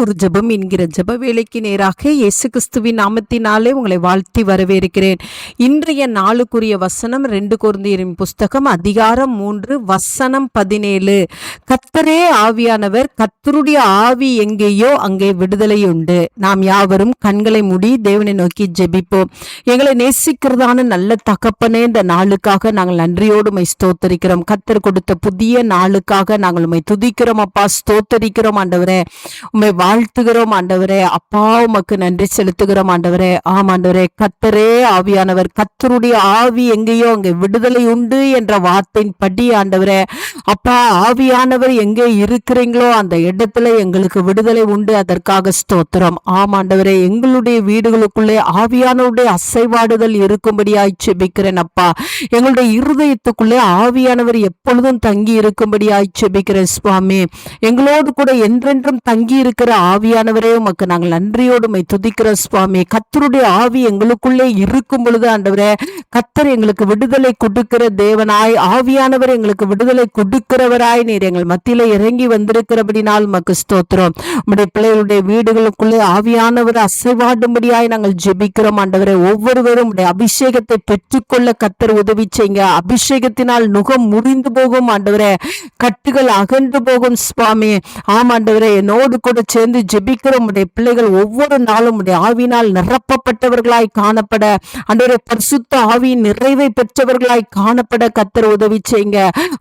ஒரு ஜெபம் என்கிற ஜப வேலைக்கு நேராக இயேசு கிறிஸ்துவின் நாமத்தினாலே உங்களை வாழ்த்தி வரவேற்கிறேன். இன்றைய நாளுக்குரிய வசனம் ரெண்டு குருந்தியரின் புஸ்தகம் அதிகாரம் மூன்று வசனம் பதினேழு. கத்தரே ஆவியானவர் கத்தருடைய ஆவி எங்கேயோ அங்கே விடுதலை உண்டு நாம் யாவரும் கண்களை மூடி தேவனை நோக்கி ஜெபிப்போம். எங்களை நேசிக்கிறதான நல்ல தகப்பனே இந்த நாளுக்காக நாங்கள் நன்றியோடு மை ஸ்தோத்தரிக்கிறோம். கத்தர் கொடுத்த புதிய நாளுக்காக நாங்கள் உம்மை துதிக்கிறோம். அப்பா ஸ்தோத்தரிக்கிறோம் ஆண்டவரே. உண்மை வாழ்த்துகிறோம் ஆண்டவரே. அப்பா உமக்கு நன்றி செலுத்துகிறோம் ஆண்டவரே. ஆம் ஆண்டவரே கத்தரே ஆவியானவர் கத்தருடைய ஆவி எங்கேயோ அங்கே விடுதலை உண்டு என்ற வார்த்தையின் படி ஆண்டவரே. அப்பா ஆவியானவர் எங்கே இருக்கிறீங்களோ அந்த இடத்துல எங்களுக்கு விடுதலை உண்டு. அதற்காக ஸ்தோத்திரம். ஆம் ஆண்டவரே எங்களுடைய வீடுகளுக்குள்ளே ஆவியானவருடைய அசைவாடுதல் இருக்கும்படியாய் செபிக்கிறேன் அப்பா. எங்களுடைய இருதயத்துக்குள்ளே ஆவியானவர் எப்பொழுதும் தங்கி இருக்கும்படியாய் செபிக்கிறேன் சுவாமி. எங்களோடு கூட என்றென்றும் தங்கி இருக்கிற ஆவியானவரே உமக்கு நாங்கள் நன்றியோடு துதிக்கிறோம் சுவாமி. கத்தருடைய ஆவி எங்களுக்குள்ளே இருக்கும் பொழுது ஆண்டவரே கத்தர் எங்களுக்கு விடுதலை கொடுக்கிற தேவனாய் ஆவியானவர் எங்களுக்கு விடுதலை கொடுக்கிறவராய் நீர் எங்கள் மத்தியில இறங்கி வந்திருக்கிறபடினால் உமக்கு ஸ்தோத்திரம். உம்முடைய பிள்ளைகளுடைய வீடுகளுக்குள்ளே ஆவியானவர் அசைவாடும்படியாய் நாங்கள் ஜெபிக்கிறோம் ஆண்டவரே. ஒவ்வொருவரும் உடைய அபிஷேகத்தை பெற்றுக்கொள்ள கத்தர் உதவி செய்யுங்க. அபிஷேகத்தினால் நுகம் முறிந்து போகும் ஆண்டவரே. கட்டுகள் அகன்று போகும் சுவாமி. ஆமாண்டவரே என்னோடு கூட சேர்ந்து ஜெபிக்கிற உடைய பிள்ளைகள் ஒவ்வொரு நாளும் உடைய ஆவினால் நிரப்பப்பட்டவர்களாய் காணப்பட அன்றைய பரிசுத்த ஆவியின் நிறைவை பெற்றவர்களாய் காணப்பட கத்தர் உதவி செய்யுங்க.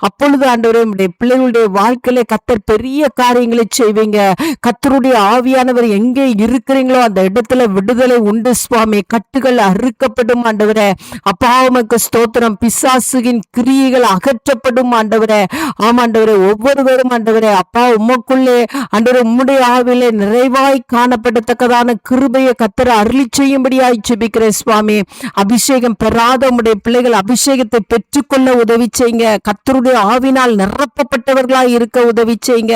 அப்பொழுது ஆண்டவரே உடைய பிள்ளைகளுடைய வாழ்க்கையில கத்தர் பெரிய காரியங்களை செய்வீங்க. கத்தருடைய ஆவியானவர் எங்கே இருக்கிறீங்களோ அந்த இடத்துல விடுதலை உண்டு சுவாமி. கட்டுகள் அறுக்கப்படும் ஆண்டவரே. அப்பா உமக்கு ஸ்தோத்திரம். பிசாசுகின் கிரியைகள் அகற்றப்படும் ஆண்டவரே. ஆமாண்டவரே ஒவ்வொருவரும் ஆண்டவரே அப்பா உமக்குள்ளே ஆண்டவரே உம்முடைய வாழ்விலே நிறைவாய் காணப்படத்தக்கதான கிருபையை கத்தர அருளி செய்யும்படியாய் செபிக்கிற சுவாமி. அபிஷேகம் பெறாத உடைய பிள்ளைகள் அபிஷேகத்தை பெற்றுக்கொள்ள உதவி செய்யுங்க. கத்தருடைய ஆவினால் நிரப்பப்பட்டவர்களாய் இருக்க உதவி செய்யுங்க.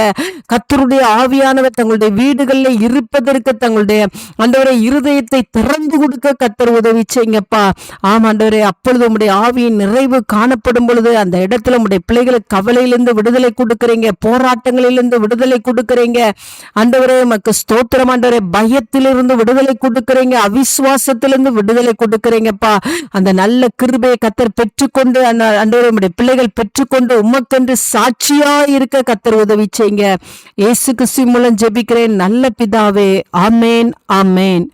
கத்தருடைய ஆவியானவர் தங்களுடைய வீடுகளில் இருப்பதற்கு தங்களுடைய அந்தவரை இருதயத்தை திறந்து கொடுக்க கத்தர் உதவி செய்யுங்கப்பா. ஆமாண்டவரே அப்பொழுது உடைய ஆவியின் நிறைவு காணப்படும் பொழுது அந்த இடத்துல உடைய பிள்ளைகளுக்கு கவலையிலிருந்து விடுதலை கொடுக்குறீங்க. போராட்டங்களிலிருந்து விடுதலை கொடுக்குறீங்க. ஆண்டவரே உமக்கு ஸ்தோத்திரம் ஆண்டவரே. பயத்திலிருந்து விடுதலை கொடுக்குறீங்க. அவிசுவாசத்திலிருந்து விடுதலை கொடுக்குறீங்கப்பா. அந்த நல்ல கிருபையை கத்தர் பெற்றுக்கொண்டு அந்த ஆண்டவரே உம்முடைய பிள்ளைகள் பெற்றுக்கொண்டு உமக்கென்று சாட்சியா இருக்க கத்தர் உதவி செய்யுங்க. இயேசு கிறிஸ்து மூலம் ஜெபிக்கிறேன். நல்ல பிதாவே. ஆமேன் ஆமேன்.